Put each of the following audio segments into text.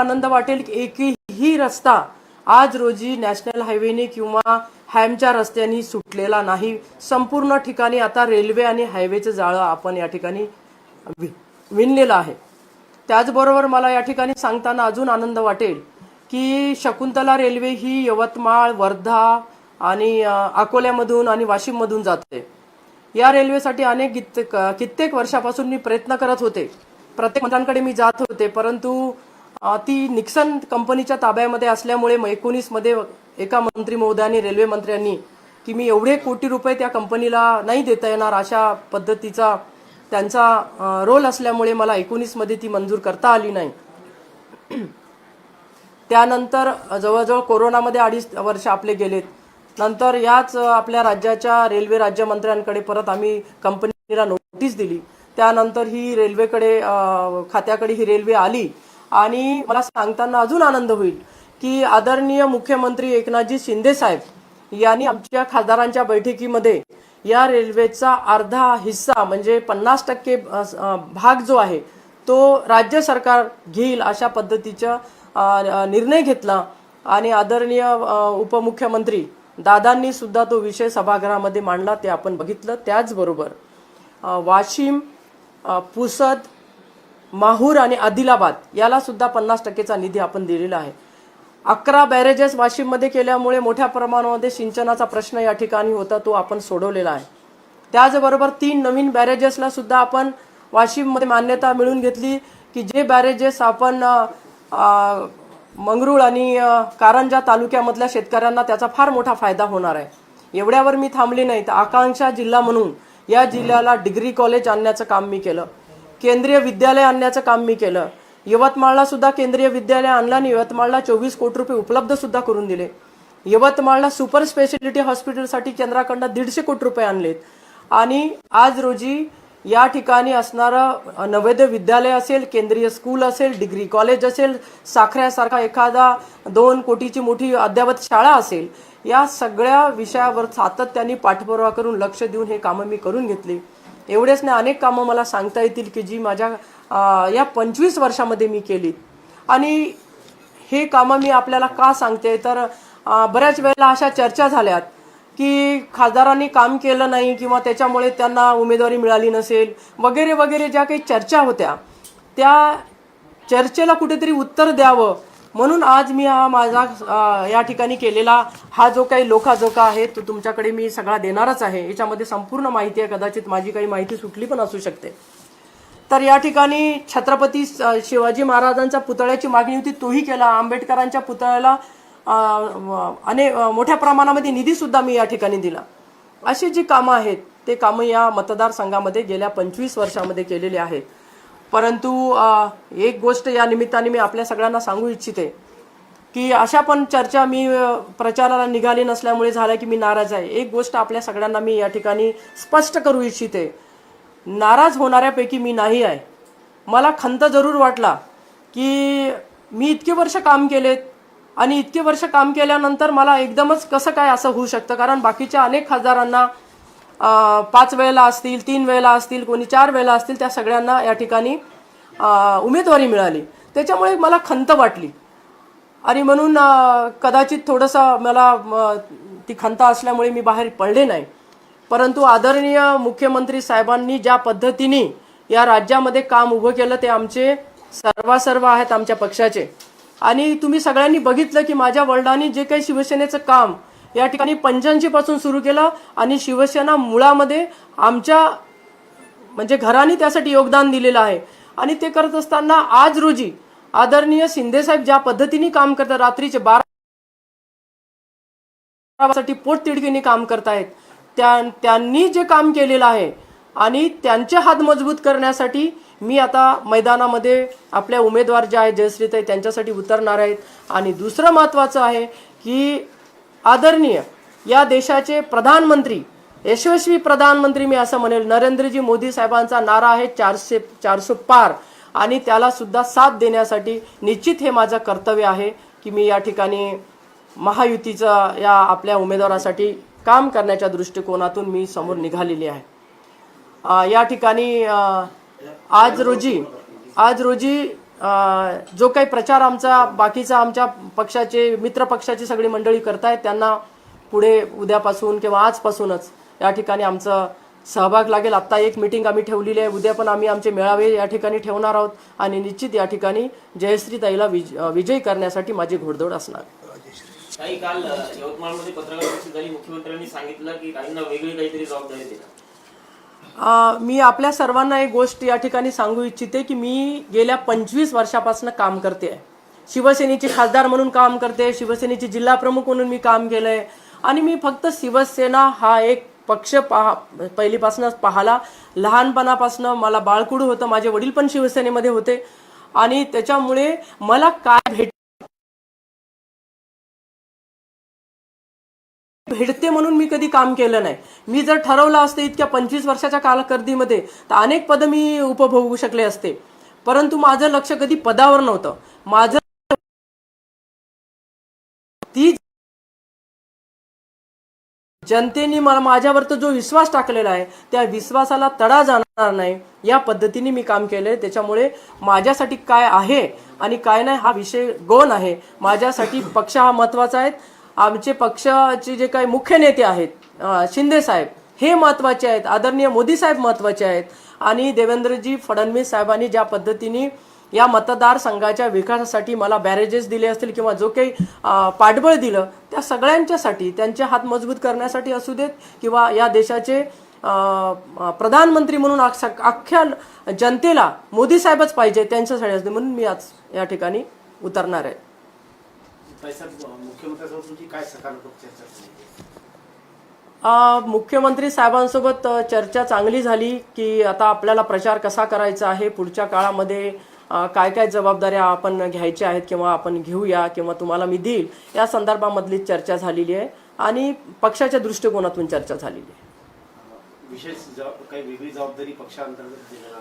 आनंद वाटेल की एकही रस्ता आज रोजी नॅशनल हायवेने किंवा हॅमच्या रस्त्यांनी सुटलेला नाही. संपूर्ण ठिकाणी आता रेल्वे आणि हायवेचं जाळं आपण या ठिकाणी विणलेलं आहे. त्याचबरोबर मला या ठिकाणी सांगताना अजून आनंद वाटेल की शकुंतला रेल्वे ही यवतमाळ वर्धा आणि अकोल्यामधून आणि वाशिममधून जाते. या रेल्वेसाठी अनेक कित्येक कित्येक वर्षापासून मी प्रयत्न करत होते. प्रत्येक मंत्र्यांकडे मी जात होते परंतु ती निक्सन कंपनीच्या ताब्यामध्ये असल्यामुळे एकोणीसमध्ये एका मंत्री महोदयांनी रेल्वे मंत्र्यांनी की मी एवढे कोटी रुपये त्या कंपनीला नाही देता येणार अशा पद्धतीचा त्यांचा रोल असल्यामुळे मला एकोणीसमध्ये ती मंजूर करता आली नाही. त्यानंतर जवळजवळ कोरोनामध्ये अडीच वर्ष आपले गेलेत. नंतर याच आपल्या राज्याच्या रेल्वे राज्यमंत्र्यांकडे परत आम्ही कंपनीला नोटीस दिली. त्यानंतर ही रेल्वेकडे खात्याकडे ही रेल्वे आली. आणि मला सांगताना अजून आनंद होईल की आदरणीय मुख्यमंत्री एकनाथजी शिंदे साहेब यांनी आमच्या खासदारांच्या बैठकीमध्ये या रेल्वेचा अर्धा हिस्सा म्हणजे पन्नास टक्के भाग जो आहे तो राज्य सरकार घेईल अशा पद्धतीचा निर्णय घेतला. आणि आदरणीय उपमुख्यमंत्री दादांनी सुद्धा तो विषय सभागृहामध्ये मांडला ते आपण बघितलं. त्याचबरोबर वाशिम पुसद माहूर आणि आदिलाबाद याला सुद्धा पन्नास टक्केचा निधी आपण दिलेला आहे. अकरा बॅरेजेस वाशिममध्ये केल्यामुळे मोठ्या प्रमाणामध्ये सिंचनाचा प्रश्न या ठिकाणी होता तो आपण सोडवलेला आहे. त्याचबरोबर तीन नवीन बॅरेजेसला सुद्धा आपण वाशिममध्ये मान्यता मिळून घेतली की जे बॅरेजेस आपण मंगरूळ मंगरुळ आणि कारंजा तालुक्यामधल्या शेतकऱ्यांना त्याचा फार मोठा फायदा होणार आहे. एवढ्यावर मी थांबली नाही तर आकांक्षा जिल्हा म्हणून या जिल्ह्याला डिग्री कॉलेज आणण्याचं काम मी केलं. केंद्रीय विद्यालय आणण्याचं काम मी केलं. यवतमाळला सुद्धा केंद्रीय विद्यालय आणलं आणि यवतमाळला चोवीस कोटी रुपये उपलब्ध सुद्धा करून दिले. यवतमाळला सुपर स्पेशालिटी हॉस्पिटलसाठी केंद्राकडनं दीडशे कोटी रुपये आणलेत. आणि आज रोजी या ठिकाणी असणारं नवोदय विद्यालय असेल केंद्रीय स्कूल असेल डिग्री कॉलेज असेल साखऱ्यासारखा एखादा दोन कोटीची मोठी अद्यावत शाळा असेल या सगळ्या विषयावर सातत्याने पाठपुरावा करून लक्ष देऊन हे कामं मी करून घेतली. एवढेच नाही अनेक कामं मला सांगता येतील की जी माझ्या या पंचवीस वर्षामध्ये मी केली. आणि हे कामं मी आपल्याला का सांगते? तर बऱ्याच वेळेला अशा चर्चा झाल्यात की खासदारांनी काम केलं नाही किंवा त्याच्यामुळे त्यांना उमेदवारी मिळाली नसेल वगैरे वगैरे ज्या काही चर्चा होत्या त्या चर्चेला कुठेतरी उत्तर द्यावं म्हणून आज मी हा माझा या ठिकाणी केलेला हा जो काही लोकाजोका आहे तो तुमच्याकडे मी सगळा देणारच आहे. याच्यामध्ये संपूर्ण माहिती आहे कदाचित माझी काही माहिती सुटली पण असू शकते. तर या ठिकाणी छत्रपती शिवाजी महाराजांच्या पुतळ्याची मागणी होती. तोही केला. आंबेडकरांच्या पुतळ्याला अनेक अने मोठ्या प्रमाणामध्ये निधीसुद्धा मी या ठिकाणी दिला. अशी जी कामं आहेत ते कामं या मतदारसंघामध्ये गेल्या पंचवीस वर्षामध्ये केलेली आहेत. परंतु एक गोष्ट या निमित्ताने मी आपल्या सगळ्यांना सांगू इच्छिते की अशा पण चर्चा मी प्रचाराला निघाली नसल्यामुळे झाल्या की मी नाराज आहे. एक गोष्ट आपल्या सगळ्यांना मी या ठिकाणी स्पष्ट करू इच्छिते. नाराज होणाऱ्यापैकी मी नाही आहे. मला खंत जरूर वाटला की मी इतके वर्ष काम केलेत आणि इतके वर्ष काम केल्यानंतर मला एकदमच कसं काय असं होऊ शकतं? कारण बाकीच्या अनेक खासदारांना पाच वेळेला असतील तीन वेळेला असतील कोणी चार वेळेला असतील त्या सगळ्यांना या ठिकाणी उमेदवारी मिळाली. त्याच्यामुळे मला खंत वाटली. आणि म्हणून कदाचित थोडंसं मला ती खंत असल्यामुळे मी बाहेर पडले नाही. परंतु आदरणीय मुख्यमंत्री साहेबांनी ज्या पद्धतीने या राज्यामध्ये काम उभं केलं ते आमचे सर्वासर्व आहेत आमच्या पक्षाचे. आणि तुम्ही सगळ्यांनी बघितलं की माझ्या वडिलांनी जे काही शिवसेनेचं काम या ठिकाणी पंच्याऐंशी पासून सुरू केलं आणि शिवसेना मुळामध्ये आमच्या म्हणजे घराने त्यासाठी योगदान दिलेलं आहे. आणि ते करत असताना आज रोजी आदरणीय शिंदेसाहेब ज्या पद्धतीने काम करतात रात्रीचे बारा साठी पोटतिडकीने काम करतायत त्या त्यांनी जे काम केलेलं आहे आणि त्यांचे हात मजबूत करण्यासाठी मी आता मैदानामध्ये आपल्या उमेदवार जे आहेत जयश्रीताई त्यांच्यासाठी उतरणार आहेत. आणि दुसरं महत्त्वाचं आहे की आदरणीय या देशाचे प्रधानमंत्री यशस्वी प्रधानमंत्री मी असं म्हणेल नरेंद्रजी मोदी साहेबांचा नारा आहे चारशे चारशे पार. आणि त्याला सुद्धा साथ देण्यासाठी निश्चित हे माझं कर्तव्य आहे की मी या ठिकाणी महायुतीचा या आपल्या उमेदवारासाठी काम करण्याच्या दृष्टिकोनातून मी समोर निघालेली आहे. या ठिकाणी आज रोजी आज रोजी जो काही प्रचार आमचा बाकीचा आमच्या पक्षाचे मित्र पक्षाची सगळी मंडळी करतायत त्यांना पुढे उद्यापासून किंवा आजपासूनच या ठिकाणी आमचं सहभाग लागेल. आत्ता एक मिटिंग आम्ही ठेवलेली आहे. उद्या पण आम्ही आमचे मेळावे या ठिकाणी ठेवणार आहोत आणि निश्चित या ठिकाणी जयश्रीताईला विज विजयी करण्यासाठी माझी घोडदौड असणार. काही काल यवतमाळमध्ये पत्रकार परिषद झाली मुख्यमंत्र्यांनी सांगितलं की काहींना वेगळी काहीतरी जबाबदारी दिली मी आपल्या सर्वांना एक गोष्ट या ठिकाणी सांगू इच्छिते की मी गेल्या पंचवीस वर्षापासून काम करते. आहे शिवसेनेची खासदार म्हणून काम करते शिवसेनेची जिल्हा प्रमुख म्हणून मी काम केलंय. आणि मी फक्त शिवसेना हा एक पक्ष पहा पहिलीपासूनच पाहाला. लहानपणापासून मला बाळकुड होतं माझे वडील पण शिवसेनेमध्ये होते. आणि त्याच्यामुळे मला काय भेट नेते म्हणून मी कधी काम केलं नाही. मी जर ठरवलं असतं इतक्या पंचवीस वर्षाच्या कालकर्दीमध्ये तर अनेक पदं मी उपभोगू शकले असते. परंतु माझं लक्ष कधी पदावर नव्हतं. माझं ती जनतेने मला माझ्यावर तर जो विश्वास टाकलेला आहे त्या विश्वासाला तडा जाणार नाही या पद्धतीने मी काम केलंय. त्याच्यामुळे माझ्यासाठी काय आहे आणि काय नाही हा विषय गोन आहे. माझ्यासाठी पक्ष हा महत्त्वाचा आहे. आमचे पक्षाचे जे काही मुख्य नेते आहेत शिंदे साहेब हे महत्त्वाचे आहेत. आदरणीय मोदी साहेब महत्त्वाचे आहेत. आणि देवेंद्रजी फडणवीस साहेबांनी ज्या पद्धतीने या मतदारसंघाच्या विकासासाठी मला बॅरेजेस दिले असतील किंवा जो काही पाठबळ दिलं त्या सगळ्यांच्यासाठी त्यांचे हात मजबूत करण्यासाठी असू देत किंवा या देशाचे प्रधानमंत्री म्हणून अख्ख्या जनतेला मोदी साहेबच पाहिजे त्यांच्यासाठी असते म्हणून मी आज या ठिकाणी उतरणार आहे. मुख्यमंत्री साहेबांसोबत चर्चा चांगली झाली की आता आपल्याला प्रचार कसा करायचा आहे पुढच्या काळामध्ये काय काय जबाबदाऱ्या आपण घ्यायच्या आहेत किंवा आपण घेऊया किंवा तुम्हाला मी देईल या संदर्भामधली चर्चा झालेली आहे आणि पक्षाच्या दृष्टिकोनातून चर्चा झालेली आहे.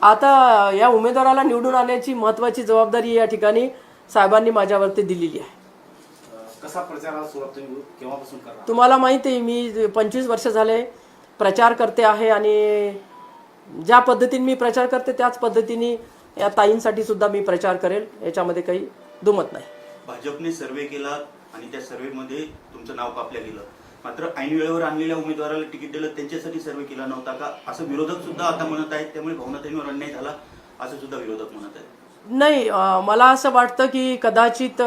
आता या उमेदवाराला निवडून आणण्याची महत्वाची जबाबदारी या ठिकाणी साहेबांनी माझ्यावरती दिलेली आहे. कसा प्रचाराला सुरुवात तुम्ही केव्हापासून करणार? तुम्हाला माहिती आहे मी पंचवीस वर्ष झाले प्रचार करते आहे आणि ज्या पद्धतीने मी प्रचार करते त्याच पद्धतीने या ताईंसाठी सुद्धा मी प्रचार करेल. याच्यामध्ये काही दुमत नाही. भाजपने सर्वे केला आणि त्या सर्वेमध्ये तुमचं नाव कापलं गेलं. मात्र ऐन वेळेवर आणलेल्या उमेदवाराला तिकीट दिलं त्यांच्यासाठी सर्वे केला नव्हता का? असं विरोधक सुद्धा आता म्हणत आहेत त्यामुळे भावनाताईंवर अन्याय झाला असं सुद्धा विरोधक म्हणत आहेत. नाही मला असं वाटतं की कदाचित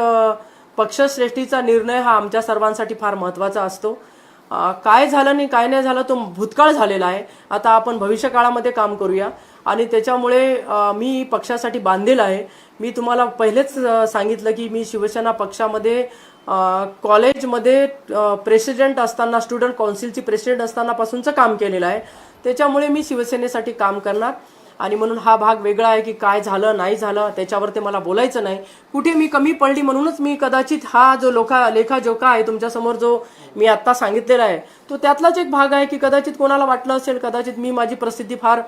पक्षश्रेष्ठीचा निर्णय हा आमच्या सर्वांसाठी फार महत्त्वाचा असतो. काय झालं नाही काय नाही झालं तो भूतकाळ झालेला आहे. आता आपण भविष्यकाळामध्ये काम करूया. आणि त्याच्यामुळे मी पक्षासाठी बांधील आहे. मी तुम्हाला पहिलेच सांगितलं की मी शिवसेना पक्षामध्ये कॉलेजमध्ये प्रेसिडेंट असताना स्टुडंट काउन्सिलची प्रेसिडेंट असतानापासूनचं काम केलेलं आहे. त्याच्यामुळे मी शिवसेनेसाठी काम करणार. आणि म्हणून हा भाग वेगळा आहे की काय झालं नाही झालं त्याच्यावर ते मला बोलायचं नाही. कुठे मी कमी पडली म्हणूनच मी कदाचित हा जो लोका लेखाजोखा आहे तुमच्यासमोर जो मी आत्ता सांगितलेला आहे तो त्यातलाच एक भाग आहे की कदाचित कोणाला वाटलं असेल कदाचित मी माझी प्रसिद्धी फार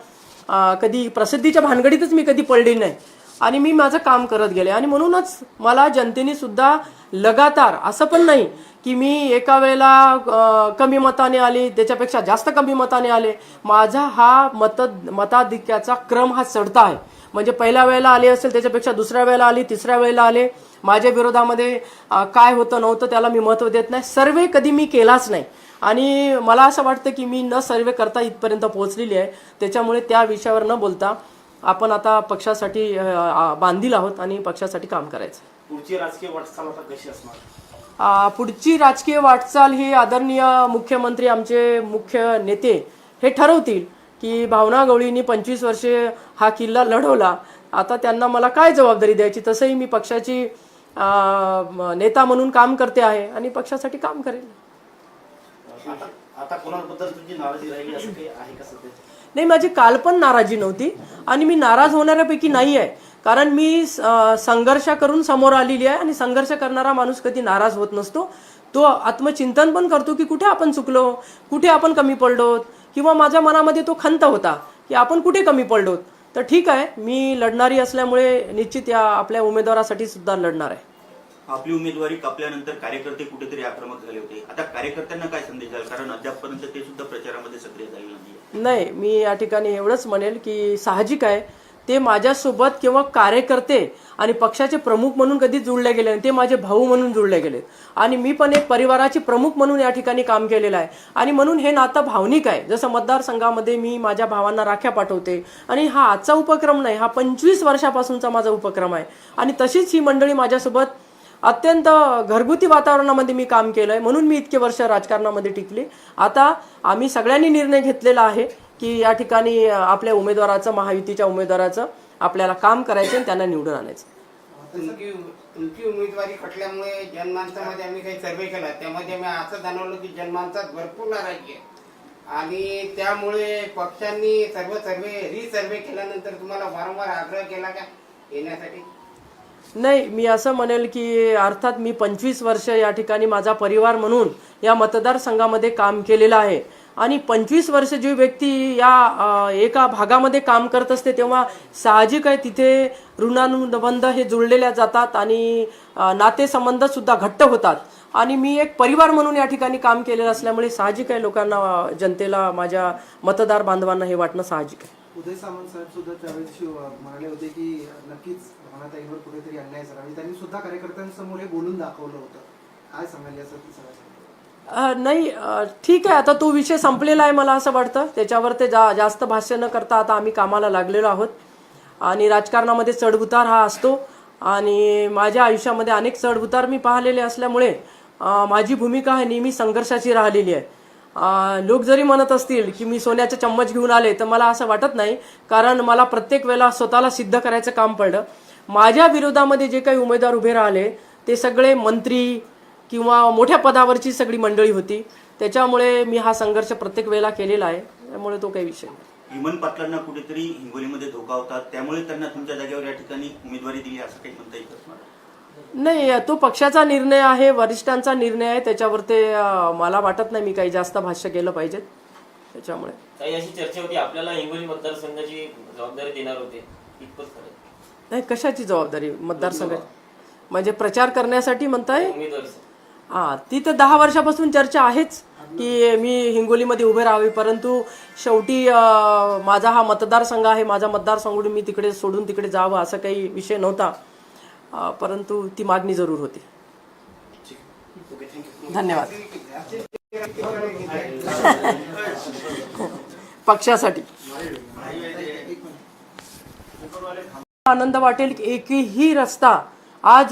कधी प्रसिद्धीच्या भानगडीतच मी कधी पडली नाही. आणि मी माझं काम करत गेले. आणि म्हणूनच मला जनतेने सुद्धा लगातार असं पण नाही की मी एका वेळेला कमी मताने आले त्याच्यापेक्षा जास्त कमी मताने आले. माझा हा मत मताधिक्याचा क्रम हा चढता आहे. म्हणजे पहिल्या वेळेला आले असेल त्याच्यापेक्षा दुसऱ्या वेळेला आली तिसऱ्या वेळेला आले. माझ्या विरोधामध्ये काय होतं नव्हतं त्याला मी महत्त्व देत नाही. सर्वे कधी मी केलाच नाही. आणि मला असं वाटतं की मी न सर्वे करता इथपर्यंत पोहोचलेली आहे. त्याच्यामुळे त्या विषयावर न बोलता आपण आता पक्षासाठी बांधील आहोत आणि पक्षासाठी काम करायचं. पुढची राजकीय वाटचाल आता कशी असणार? पुढची राजकीय वाटचाल ही आदरणीय मुख्यमंत्री आमचे मुख्य नेते हे ठरवतील की भावना गवळींनी पंचवीस वर्षे हा किल्ला लढवला. आता त्यांना मला काय जबाबदारी द्यायची? तसंही मी पक्षाची नेता म्हणून काम करते आहे आणि पक्षासाठी काम करेल. आता कोणाबद्दल तुमची नाराजी राहिली असं काही आहे का सध्या? नाही माझी काल पण नाराजी नव्हती आणि मी नाराज होणाऱ्यापैकी नाही आहे. कारण मी संघर्ष करून समोर आलेली आहे आणि संघर्ष करणारा माणूस कधी नाराज होत नसतो. तो आत्मचिंतन पण करतो की कुठे आपण चुकलो कुठे आपण कमी पडलो किंवा माझ्या मनामध्ये तो खंत होता की आपण कुठे कमी पडलो तर ठीक आहे मी लढणारी असल्यामुळे निश्चित या आपल्या उमेदवारासाठी सुद्धा लढणार आहे. आपली उमेदवारी कापल्यानंतर कार्यकर्ते कुठेतरी आक्रमक झाले होते. आता कार्यकर्त्यांना काय संदेश झाला कारण अद्यापपर्यंत ते सुद्धा प्रचारामध्ये सक्रिय झाले नाही नाही मी या ठिकाणी एवढंच म्हणेल की साहजिक आहे. ते माझ्यासोबत किंवा कार्यकर्ते आणि पक्षाचे प्रमुख म्हणून कधी जुळले गेले ते माझे भाऊ म्हणून जुळले गेले. आणि मी पण एक परिवाराचे प्रमुख म्हणून या ठिकाणी काम केलेलं आहे. आणि म्हणून हे नातं भावनिक आहे. जसं मतदारसंघामध्ये मी माझ्या भावांना राख्या पाठवते. आणि हा आजचा उपक्रम नाही हा पंचवीस वर्षापासूनचा माझा उपक्रम आहे. आणि तशीच ही मंडळी माझ्यासोबत अत्यंत घरगुती वातावरणामध्ये मी काम केलंय म्हणून मी इतके वर्ष राजकारणामध्ये टिकले. आता आम्ही सगळ्यांनी निर्णय घेतलेला आहे की या ठिकाणी आपल्या उमेदवाराचं महायुतीच्या उमेदवाराचं आपल्याला काम करायचं आणि त्यांना निवडून आणायचं. तुमची तुमची उमेदवारी खटल्यामुळे जनमानसामध्ये आम्ही काही सर्वे केला त्यामध्ये आम्ही असं जाणवलं की जनमानसात भरपूर नाराजी आहे. आणि त्यामुळे पक्षांनी सर्व सर्वे रिसर्वे केल्यानंतर तुम्हाला वारंवार आग्रह केला का येण्यासाठी? नाही मी असं म्हणेल की अर्थात मी पंचवीस वर्ष या ठिकाणी माझा परिवार म्हणून या मतदारसंघामध्ये काम केलेलं आहे. आणि पंचवीस वर्ष जी व्यक्ती या एका भागामध्ये काम करत असते तेव्हा साहजिक आहे तिथे ऋणानुबंध हे जुळलेल्या जातात आणि नातेसंबंधसुद्धा घट्ट होतात. आणि मी एक परिवार म्हणून या ठिकाणी काम केलेलं असल्यामुळे साहजिक आहे लोकांना जनतेला माझ्या मतदार बांधवांना हे वाटणं साहजिक आहे. उदय सामंत साहेब सुद्धा त्यावेळेस म्हणाले होते की नक्कीच भावनाताईंवर कुठेतरी अन्याय झाला. आणि त्यांनी सुद्धा कार्यकर्त्यांसमोर हे बोलून दाखवलं होतं. काय सांगाल या सगळ्या नाही ठीक आहे. आता तो विषय संपलेला आहे मला असं वाटतं. त्याच्यावर ते जा जास्त भाष्य न करता आता आम्ही कामाला लागलेलो आहोत. आणि राजकारणामध्ये चढउतार हा असतो. आणि माझ्या आयुष्यामध्ये अनेक चढउतार मी पाहिलेले असल्यामुळे माझी भूमिका ही नेहमी संघर्षाची राहिलेली आहे. लोक जरी म्हणत असतील की मी सोन्याचे चम्मच घेऊन आले तर मला असं वाटत नाही. कारण मला प्रत्येक वेळेला स्वतःला सिद्ध करायचं काम पडलं. माझ्या विरोधामध्ये जे काही उमेदवार उभे राहिले ते सगळे मंत्री किंवा मोठ्या पदावरची सगळी मंडळी होती. त्याच्यामुळे मी हा संघर्ष प्रत्येक वेळेला केलेला आहे. त्यामुळे तो काही विषय नाही. विमन पाटलांना कुठेतरी हिंगोलीमध्ये धोका होता. त्यामुळे त्यांना तुमच्या जागेवर या ठिकाणी उमेदवारी दिली असं काही म्हणता येईल नाही तो पक्षाचा निर्णय आहे वरिष्ठांचा निर्णय आहे त्याच्यावर ते मला वाटत नाही मी काही जास्त भाष्य केलं पाहिजे. त्याच्यामुळे. अशी चर्चा होती. आपल्याला हिंगोली मतदारसंघाची जबाबदारी देणार होते. नाही कशाची जबाबदारी? मतदारसंघ. म्हणजे प्रचार करण्यासाठी म्हणताय? हा ती तर दहा वर्षापासून चर्चा आहेच की मी हिंगोलीमध्ये उभे राहावे. परंतु शेवटी माझा हा मतदारसंघ आहे. माझा मतदारसंघ मी तिकडे सोडून तिकडे जावं असं काही विषय नव्हता. परंतु ती मागणी जरूर होती. धन्यवाद. पक्षासाठी. आनंद वाटेल की एकही रस्ता आज